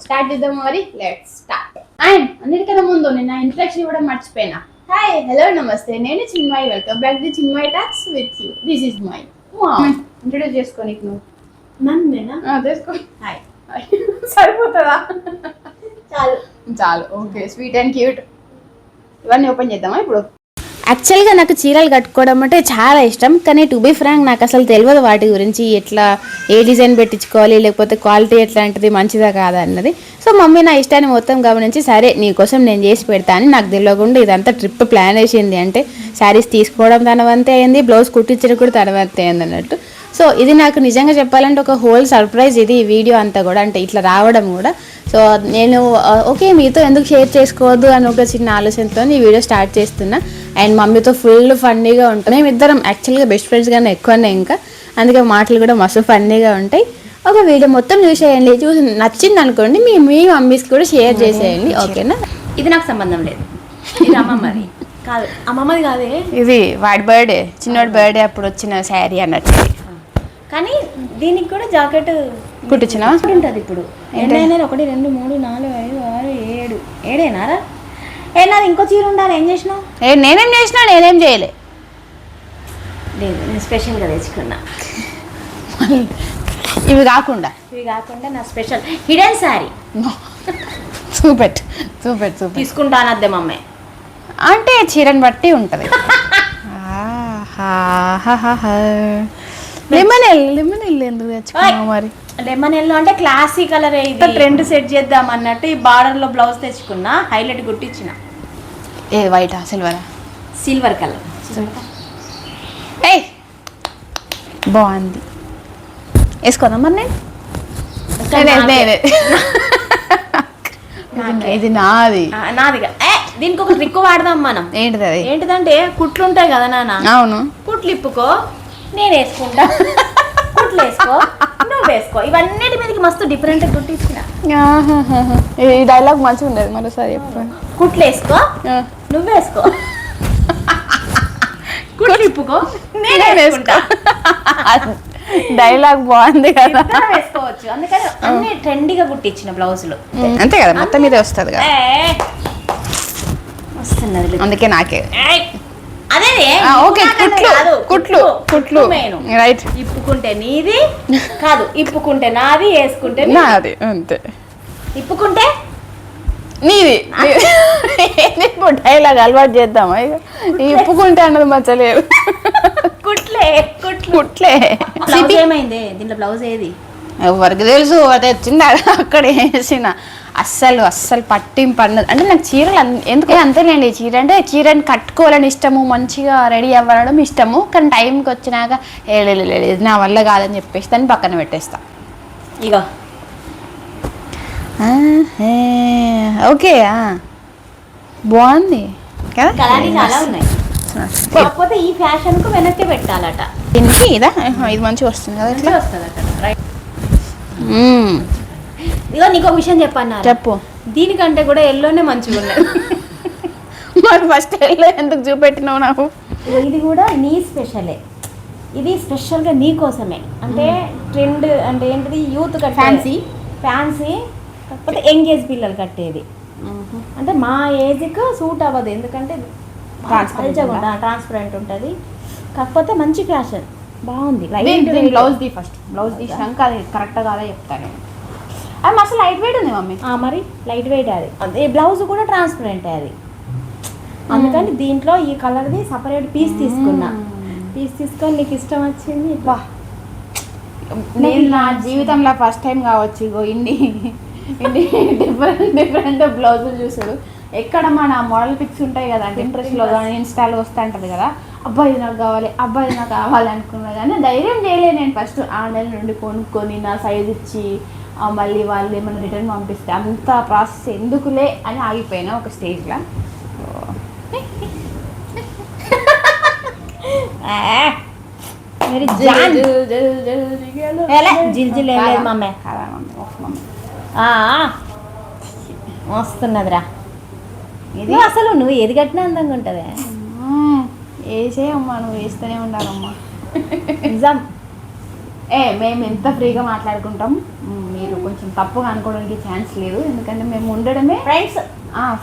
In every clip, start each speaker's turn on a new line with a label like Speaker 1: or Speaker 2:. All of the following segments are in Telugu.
Speaker 1: స్టార్ట్ చేద్దాం మరి. లెట్స్ స్టార్ట్ అండ్ అన్నిటికన్నా ముందు నేను ఇంట్రడక్షన్ ఇవ్వడం మర్చిపోయినా? హాయ్ హలో నమస్తే. నేను Chinmayi. Welcome back to Chinmayi talks with you this is my introduce చేసుకో నీకు నువ్వు.
Speaker 2: నన్నేనా?
Speaker 1: ఆ, చేసుకో.
Speaker 2: హాయ్
Speaker 1: సరిపోతుందా?
Speaker 2: చాలు.
Speaker 1: చాలు. ఓకే స్వీట్ అండ్ క్యూట్ ఇవన్నీ ఓపెన్ చేద్దామా ఇప్పుడు?
Speaker 3: యాక్చువల్గా నాకు చీరలు కట్టుకోవడం అంటే చాలా ఇష్టం. కానీ టు బీ ఫ్రాంక్ నాకు అసలు తెలియదు వాటి గురించి ఎట్లా ఏ డిజైన్ పెట్టించుకోవాలి లేకపోతే క్వాలిటీ ఎట్లాంటిది మంచిదా కాదా అన్నది. సో మమ్మీ నా ఇష్టాన్ని మొత్తం గమనించి సరే నీకోసం నేను చేసి పెడతా అని నాకు తెలియకుండా ఇదంతా ట్రిప్ ప్లాన్ వేసింది అంటే శారీస్ తీసుకోవడం తన వంతే అయింది బ్లౌజ్ కుట్టించడం కూడా తన వంతే అయింది అన్నట్టు. సో ఇది నాకు నిజంగా చెప్పాలంటే ఒక హోల్ సర్ప్రైజ్ ఇది ఈ వీడియో అంతా కూడా. అంటే ఇట్లా రావడం కూడా. సో నేను ఓకే మీతో ఎందుకు షేర్ చేసుకోవద్దు అని ఒక చిన్న ఆలోచనతో ఈ వీడియో స్టార్ట్ చేస్తున్నా. అండ్ మమ్మీతో ఫుల్ ఫన్నీగా ఉంటాం. మేము ఇద్దరం యాక్చువల్గా బెస్ట్ ఫ్రెండ్స్ కానీ ఎక్కువనే ఇంకా. అందుకే మాటలు కూడా మస్తు ఫన్నీగా ఉంటాయి. ఒక వీడియో మొత్తం చూసేయండి. చూసి నచ్చింది అనుకోండి మీ మీ మమ్మీస్కి కూడా షేర్ చేసేయండి. ఓకేనా?
Speaker 2: ఇది నాకు సంబంధం లేదు. ఇది అమ్మమ్మది కాదు అమ్మమ్మది కాదే.
Speaker 3: ఇది వాడి బర్త్డే చిన్నోడి బర్త్డే అప్పుడు వచ్చిన శారీ అన్నట్టు.
Speaker 2: కానీ దీనికి కూడా జాకెట్
Speaker 3: కుట్టించిన?
Speaker 2: ఉంటుంది ఇప్పుడు. ఎన్నైనా ఒకటి రెండు మూడు నాలుగు ఐదు ఆరు ఏడు. ఏడేనారా? ఏ నాది ఇంకో చీర ఉండాలి. ఏం చేసినావు?
Speaker 3: ఏ నేనేం చేసినా నేనేం చేయలే.
Speaker 2: నేను స్పెషల్గా తెచ్చుకున్నా.
Speaker 3: ఇవి కాకుండా.
Speaker 2: ఇవి కాకుండా నా స్పెషల్ హిడెన్ శారీ
Speaker 3: చూపెట్ చూపెట్ చూపెట్
Speaker 2: తీసుకుంటానద్దే మమ్మీ
Speaker 3: అంటే చీరని బట్టి ఉంటుంది. లెమన్ ఎల్ లెమన్ ఎల్ ఎందుకు తెచ్చుకున్నావు మరి?
Speaker 2: లెమన్ ఎల్లో అంటే క్లాసీ కలర్ ట్రెండ్ సెట్ చేద్దాం అన్నట్టు ఈ బార్డర్లో బ్లౌజ్ తెచ్చుకున్నా హైలైట్ గుట్టించిన
Speaker 3: ఏ వైటా సిల్వరా?
Speaker 2: Silver colour.
Speaker 3: ఏ బాగుంది. వేసుకోదా మరి నేను. ఇది నాది.
Speaker 2: నాదిగా ఏ దీనికి ఒక ట్రిక్ వాడదాం మనం.
Speaker 3: ఏంటిది అది?
Speaker 2: ఏంటిదంటే కుట్లు ఉంటాయి కదా నాన్న
Speaker 3: అవును.
Speaker 2: కుట్లు ఇప్పుకో నేను వేసుకుంటా. కుట్లు వేసుకో నువ్వు వేసుకో. ఇవన్నిటి మీదకి మస్తు డిఫరెంట్ కుట్టించిన
Speaker 3: ఆహాహాహా. ఈ డైలాగ్ మంచిగా ఉండేది మరోసారి చెప్పు
Speaker 2: కుట్లు వేసుకో
Speaker 3: ఆ.
Speaker 2: నువ్వు వేసుకో కుట్లు ఇప్పుకో నేను వేసుకుంటా.
Speaker 3: డైలాగ్ బాగుంది కదా.
Speaker 2: వేసుకోవచ్చు. అందుకని అన్ని ట్రెండీగా కుట్టించిన బ్లౌజులు.
Speaker 3: అంతే కదా మొత్తం మీదే వస్తుంది కదా.
Speaker 2: వస్తున్నది
Speaker 3: అందుకే నాకే. ఆ, ఓకే కుట్లు కుట్లు కుట్లు రైట్
Speaker 2: ఇప్పుకుంటే నీది కాదు. ఇప్పుకుంటే నాది వేసుకుంటే. నాది.
Speaker 3: అంతే.
Speaker 2: ఇప్పుకుంటే
Speaker 3: నీది. ఇప్పుడు డైలాగ్ అలవాటు చేద్దామా? ఇక ఈ ఇప్పుకుంటే అన్నది మచ్చలేదు
Speaker 2: కుట్లే కుట్లు. బ్లౌజ్ ఏమైంది? దీంట్లో బ్లౌజ్ ఏది?
Speaker 3: ఎవరికి తెలుసు అది వచ్చింది అది అక్కడ వేసిన. అస్సలు అస్సలు పట్టింపు అన్నది అంటే నాకు చీరలు ఎందుకు? అంతేలేండి. చీర అంటే చీరని కట్టుకోవాలని ఇష్టము మంచిగా రెడీ అవ్వడం ఇష్టము. కానీ టైంకి వచ్చినాక "ఏ, లే, లే, లే, ఇది నా వల్ల కాదని చెప్పేసి దాన్ని పక్కన పెట్టేస్తా.
Speaker 2: ఇగో.
Speaker 3: ఆహే, ఓకే ఆ. బాగుంది.
Speaker 2: ఉన్నాయి. కాకపోతే ఈ ఫ్యాషన్కు వెనక్కి పెట్టాలట.
Speaker 3: దీనికి ఇదా? ఇది మంచిగా వస్తుంది కదా ఇట్లా.
Speaker 2: ఇగో నీకు ఒక విషయం చెప్పన్నారు
Speaker 3: చెప్పు.
Speaker 2: దీనికంటే కూడా ఎల్లోనే మంచిగా ఉన్నది
Speaker 3: మరి ఫస్ట్ ఎందుకు చూపెట్టినావు నాకు?
Speaker 2: ఇది కూడా నీ స్పెషలే. ఇది స్పెషల్గా నీ కోసమే. అంటే ట్రెండ్ అంటే ఏంటిది? Youth
Speaker 1: Fancy?
Speaker 2: ఫ్యాన్సీ కాకపోతే ఎంగేజ్ పిల్లలు కట్టేది. అంటే మా ఏజ్కి సూట్ అవ్వదు. ఎందుకంటే? ట్రాన్స్పరెంట్ ఉంటుంది. కాకపోతే మంచి ఫ్యాషన్. బాగుంది. Light
Speaker 1: blouse the first blouse తీసినాక అది. కరెక్ట్ కాదా చెప్తాను అది మస్తు లైట్ వెయిట్ ఉంది మమ్మీ.
Speaker 2: మరి లైట్ వెయిట్ అది. అదే బ్లౌజ్ కూడా ట్రాన్స్పరెంట్ అది. అందుకని దీంట్లో ఈ కలర్ది సపరేట్ పీస్ తీసుకున్నా. పీస్ తీసుకొని నీకు ఇష్టం వచ్చింది
Speaker 1: వా నేను నా జీవితంలో ఫస్ట్ టైం కావచ్చు ఇగో ఇన్ని డిఫరెంట్ డిఫరెంట్ బ్లౌజులు చూసాడు ఎక్కడ మన మోడల్ పిక్స్ ఉంటాయి కదా ఇంట్రెస్ట్లో కానీ ఇన్స్టాలో వస్తూ ఉంటుంది కదా అబ్బాయి నాకు కావాలి అబ్బాయి నాకు కావాలి అనుకున్నా కానీ ధైర్యం చేయలేదు నేను ఫస్ట్ ఆన్లైన్ నుండి కొనుక్కొని నా సైజ్ ఇచ్చి మళ్ళీ వాళ్ళు ఏమైనా రిటర్న్ పంపిస్తే అంత ప్రాసెస్ ఎందుకులే అని ఆగిపోయినా ఒక స్టేజ్లో
Speaker 2: వెరీ జాన్ ఎలా జిల్ జిల్ ఏం లేదు మమ్మే
Speaker 1: కాదా మమ్మీ ఒక మమ్మీ
Speaker 2: ఆ, వస్తున్నదిరా. ఇది అసలు నువ్వు ఏది కట్టినా అందంగా ఉంటుంది.
Speaker 1: వేసే అమ్మా నువ్వు వేస్తూనే ఉండాలమ్మా.
Speaker 2: నిజం.
Speaker 1: ఏ మేము ఎంత ఫ్రీగా మాట్లాడుకుంటాం మీరు కొంచెం
Speaker 3: తప్పుగా అనుకోవడానికి ఛాన్స్ లేదు. ఎందుకంటే మేము ఉండడమే
Speaker 2: friends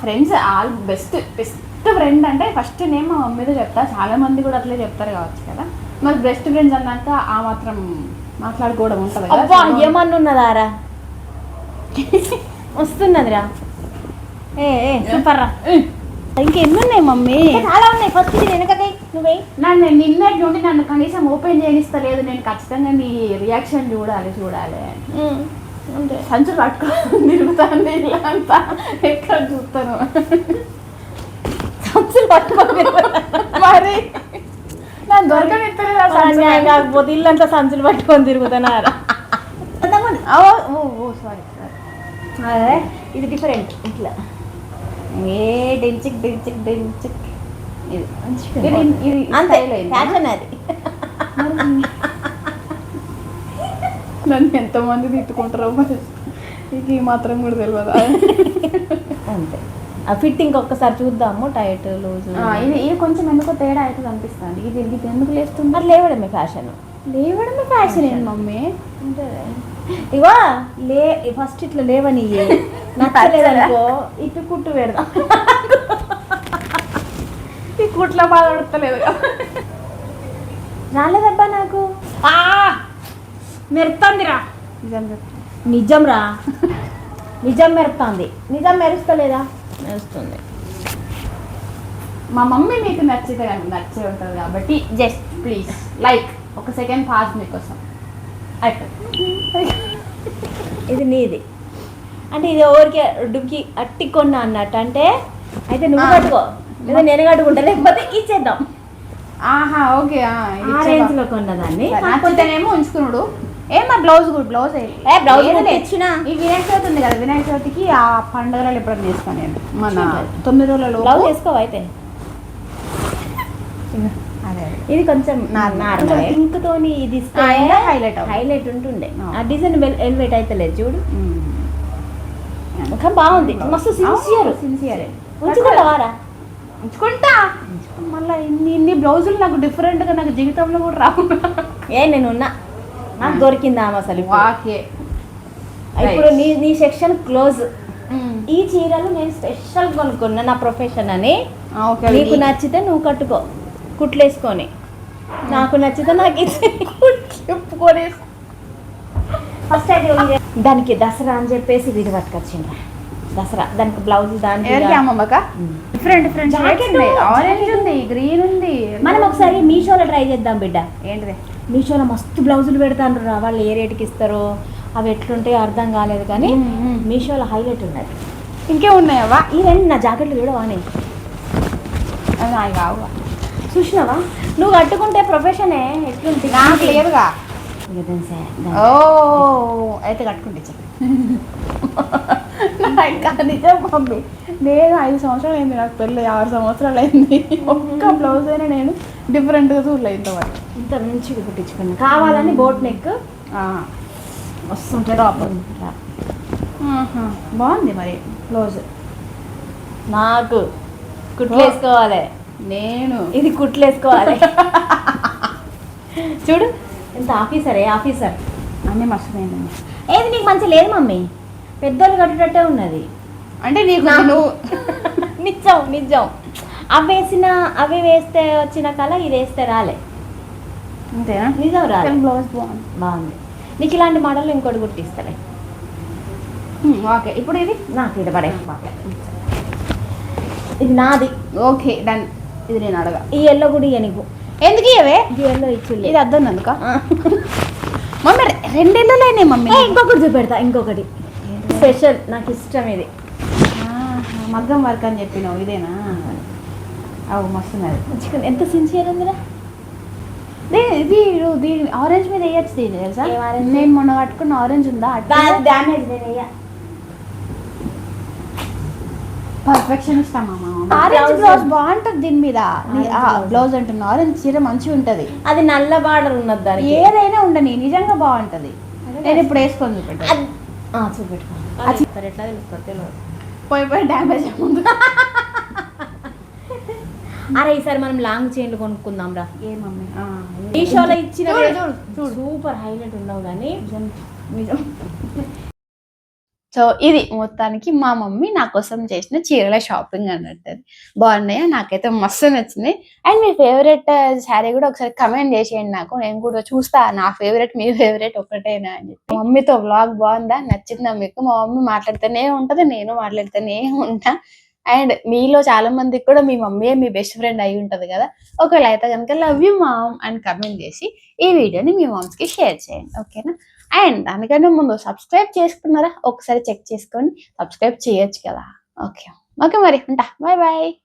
Speaker 3: friends all best best friend అంటే ఫస్ట్ నేమ్ మా మమ్మీతో చెప్తా. చాలా మంది కూడా అట్లే చెప్తారు కావచ్చు కదా. మరి బెస్ట్ ఫ్రెండ్స్ అన్నాక ఆ మాత్రం మాట్లాడుకోవడం ఉంటుంది? కదా.
Speaker 2: వస్తున్నదిరా. ఏ ఏ సూపర్ రా
Speaker 3: మమ్మీ?
Speaker 2: చాలా ఉన్నాయి. ఫస్ట్ ఇది వెనకది. నువ్వే.
Speaker 3: నన్ను నిన్నటి నుండి నన్ను కనీసం ఓపెన్ చేయనిస్తలేదు. నేను ఖచ్చితంగా నీ రియాక్షన్ చూడాలి చూడాలి
Speaker 2: అంతే
Speaker 3: సంచులు పట్టుకొని తిరుగుతాను ఇలా అంతా ఎక్కడ చూస్తాను
Speaker 2: సంచులు పట్టుకొని
Speaker 3: మరి? నన్ను దొరకనిస్తలేదు
Speaker 2: కాకపోతే ఇల్లంతా సంచులు పట్టుకొని తిరుగుతున్నారా?
Speaker 3: ఓ ఓ ఓ సారీ సారీ
Speaker 2: అదే ఇది డిఫరెంట్ ఇట్లా.
Speaker 3: ఏ డెంచిక్ డెంచిక్ డెంచిక్ ఇది. ఇది ఇది
Speaker 2: అంతే? ఫ్యాషన్ అది.
Speaker 3: నన్ను ఎంతమంది తిట్టుకుంటారో ఈ మాత్రం కూడా తెలియదా
Speaker 2: అంతే. ఆ ఫిట్టింగ్ ఒక్కసారి చూద్దాము టైట్ లూజ్
Speaker 3: ఆ, ఇది ఇది కొంచెం ఎందుకో తేడా అయితే కనిపిస్తుంది. ఇది ఇది ఎందుకు లేస్తుంది?
Speaker 2: లేవడమే ఫ్యాషన్
Speaker 3: లేవడమే ఫ్యాషన్ ఏంటి మమ్మీ?
Speaker 2: ఇవా లే ఫస్ట్ ఇట్లా లేవని నచ్చలేదనుకో ఇటు కుట్టు పెడదాం.
Speaker 3: ఈ కుట్ల బాధ పడతలేదు
Speaker 2: రాలేదబ్బా నాకు. మెరుతుందిరా
Speaker 3: నిజం.
Speaker 2: నిజం రా నిజం మెరుస్తుంది. నిజం మెరుస్తలేదా? మెరుస్తుంది.
Speaker 3: మా మమ్మీ మీకు నచ్చితే నచ్చే ఉంటుంది కాబట్టి జస్ట్ ప్లీజ్ లైక్ ఒక సెకండ్ పాస్ మీకోసం.
Speaker 2: ఇది నీది. అంటే ఇది ఎవరికి డుక్కి అట్టి కొన్నా అన్నట్టు. అంటే అయితే నువ్వు. కట్టుకో. లేదా నేను కట్టుకుంటా. లేకపోతే ఇచ్చేద్దాం.
Speaker 3: ఆహా ఓకే ఆ,
Speaker 2: రేంజ్లో కొన్నదాన్ని.
Speaker 3: నచ్చితేనేమో ఉంచుకున్నాడు ఏమా బ్లౌజ్ కూడా బ్లౌజ్
Speaker 2: ఏ, కూడా తెచ్చినా.
Speaker 3: ఈ వినాయక చవితి ఉంది కదా వినాయక చవితికి ఆ పండుగలు ఎప్పుడైనా చేస్తాను నేను మన తొమ్మిది రోజులలో
Speaker 2: బ్లౌజ్ వేసుకోవు అయితే?
Speaker 3: అదే అదే.
Speaker 2: ఇది కొంచెం
Speaker 3: నార్మల్.
Speaker 2: పింక్ తోని ఇది
Speaker 3: అవుతుంది.
Speaker 2: హైలైట్ ఉంటుండే.
Speaker 3: ఆ.
Speaker 2: డిజైన్ ఎలివేట్ అయితే లేదు చూడు. ఇంకా బాగుంది. మస్తు సిన్సియర్
Speaker 3: sincere.
Speaker 2: ఉంచుకుంటావారా
Speaker 3: ఉంచుకుంటా. మళ్ళీ ఇన్ని ఇన్ని బ్లౌజులు నాకు డిఫరెంట్గా నాకు జీవితంలో కూడా రావు.
Speaker 2: ఏ నేను ఉన్నా నాకు దొరికిందా అసలు ఇప్పుడు.
Speaker 3: వాకే.
Speaker 2: ఇప్పుడు నీ నీ సెక్షన్ క్లోజ్. ఈ చీరలు నేను స్పెషల్ కొనుక్కున్నా నా ప్రొఫెషన్ అని. నీకు నచ్చితే నువ్వు కట్టుకో. కుట్లేసుకొని. నాకు నచ్చితే నాకు ఇచ్చి
Speaker 3: చెప్పుకొని
Speaker 2: ఫస్ట్ అయితే దానికి దసరా అని చెప్పేసి వీడి పట్టుకొచ్చిండ్రా. దసరా దానికి బ్లౌజ్ దానికి
Speaker 3: డిఫరెంట్ డిఫరెంట్ ఆరెంజ్ ఉంది గ్రీన్ ఉంది.
Speaker 2: మనం ఒకసారి మీషోలో ట్రై చేద్దాం బిడ్డ.
Speaker 3: ఏంటిది?
Speaker 2: మీషోలో మస్తు బ్లౌజులు పెడతాను రా. వాళ్ళు ఏ రేటుకి ఇస్తారో అవి ఎట్లుంటాయో అర్థం కాలేదు కానీ. మీషోలో హైలైట్ ఉన్నది.
Speaker 3: ఇంకే ఉన్నాయవా
Speaker 2: ఈ రెండు నా జాకెట్లు చూడవా నేను
Speaker 3: నాకు కావు
Speaker 2: చూసినావా? నువ్వు కట్టుకుంటే ప్రొఫెషనే ఎట్లుంటుంది?
Speaker 3: నాకు లేదుగా. ఓ అయితే కట్టుకుంటే చెప్పు. నిజం నేను ఐదు సంవత్సరాలు అయింది నాకు పెళ్ళి ఆరు సంవత్సరాలు అయింది. ఒక్క బ్లౌజ్ అయినా నేను డిఫరెంట్గా చూడలేదు ఇంతవరకు.
Speaker 2: ఇంత మంచిగా కుట్టించుకున్నా. కావాలని బోట్ నెక్
Speaker 3: వస్తుంటే టాప్ బాగుంది మరి బ్లౌజ్
Speaker 2: నాకు కుట్లు వేసుకోవాలి.
Speaker 3: నేను.
Speaker 2: ఇది కుట్లు వేసుకోవాలి చూడు. ఎంత ఆఫీసరే ఆఫీసర్.
Speaker 3: అన్నీ మర్చిపోయిందండి
Speaker 2: ఏది నీకు మంచి లేదు మమ్మీ? పెద్దోళ్ళు కట్టేటట్టే ఉన్నది.
Speaker 3: అంటే నీకు నువ్వు
Speaker 2: నిజం నిజం. అవి వేసిన అవి వేస్తే వచ్చిన కళ ఇది వేస్తే రాలే.
Speaker 3: అంతేనా?
Speaker 2: నిజం రాలే.
Speaker 3: బ్లౌజ్ బాగుంది.
Speaker 2: బాగుంది. నీకు ఇలాంటి మోడల్ ఇంకోటి కుట్టిస్తాలే.
Speaker 3: ఓకే ఇప్పుడు ఇది?
Speaker 2: నాకు ఇది పడే ఇది నాది.
Speaker 3: ఓకే డన్ ఇది నేను అడగా.
Speaker 2: ఈ ఎల్లో కూడా నీకు
Speaker 3: ఎందుకు ఇవే
Speaker 2: ఈ ఎల్లో ఇచ్చులే.
Speaker 3: ఇది అద్దన్నందుక మమ్మీ రెండేళ్ళలోనే మమ్మీ.
Speaker 2: ఇంకొకటి చూపెడతా ఇంకొకటి. స్పెషల్ నాకు ఇష్టం ఇది.
Speaker 3: మగ్గం వర్క్ అని చెప్పినావు ఇదేనా? అవు మస్తున్నది
Speaker 2: ఎంత సిన్సియర్ ఉందిరా
Speaker 3: ఇది ఇది- దీని ఆరెంజ్ మీద వేయచ్చు దీని తెలుసా? నేను మొన్న కట్టుకున్న ఆరెంజ్ ఉందా?
Speaker 2: డ్యామేజ్ నేనయ్యా
Speaker 3: పర్ఫెక్షన్ ఇస్తామా ఆరెంజ్. బ్లౌజ్ బాగుంటది దీని మీద. బ్లౌజ్ అంటున్నా ఆరెంజ్ చీర మంచిగా ఉంటది.
Speaker 2: అది నల్ల బార్డర్ ఉన్నది దానికి.
Speaker 3: ఏదైనా ఉండని నిజంగా బాగుంటది. నేను ఇప్పుడు వేసుకొని చూపెట్టాను
Speaker 2: చూపెట్టుకో. ఎట్లా తెలుస్తుంది?
Speaker 3: పోయి పోయి డ్యామేజ్ ముందు
Speaker 2: అరే ఈసారి మనం లాంగ్ చైన్లు కొనుక్కుందాం రా.
Speaker 3: ఏ మమ్మీ?
Speaker 2: ఈ షోలో ఇచ్చిన. సూపర్ హైలైట్ ఉండవు కానీ.
Speaker 3: నిజం. సో ఇది మొత్తానికి మా మమ్మీ నా కోసం చేసిన చీరల షాపింగ్ అన్నట్టు. బాగున్నాయా? నాకైతే మస్తు నచ్చింది. అండ్ మీ ఫేవరెట్ శారీ uh, కూడా ఒకసారి కమెంట్ చేసేయండి నాకు. నేను కూడా చూస్తా. నా ఫేవరెట్ మీ ఫేవరెట్ ఒకటేనా అని చెప్పి. మమ్మీతో వ్లాగ్ బాగుందా? నచ్చిందా మీకు? మా మమ్మీ మాట్లాడితేనే ఉంటది నేను మాట్లాడితేనే ఉంటా. అండ్ మీలో చాలా మందికి కూడా మీ మమ్మీయే మీ బెస్ట్ ఫ్రెండ్ అయి ఉంటది కదా? ఒకవేళ అయితే కనుక లవ్ యూ మామ్ అని కమెంట్ చేసి ఈ వీడియోని మీ moms కి షేర్ చేయండి. ఓకేనా అండ్ దానికంటే ముందు సబ్స్క్రైబ్ చేసుకున్నారా? ఒకసారి చెక్ చేసుకొని సబ్స్క్రైబ్ చేయొచ్చు కదా. ఓకే. ఓకే మరి ఉంటా. Bye bye.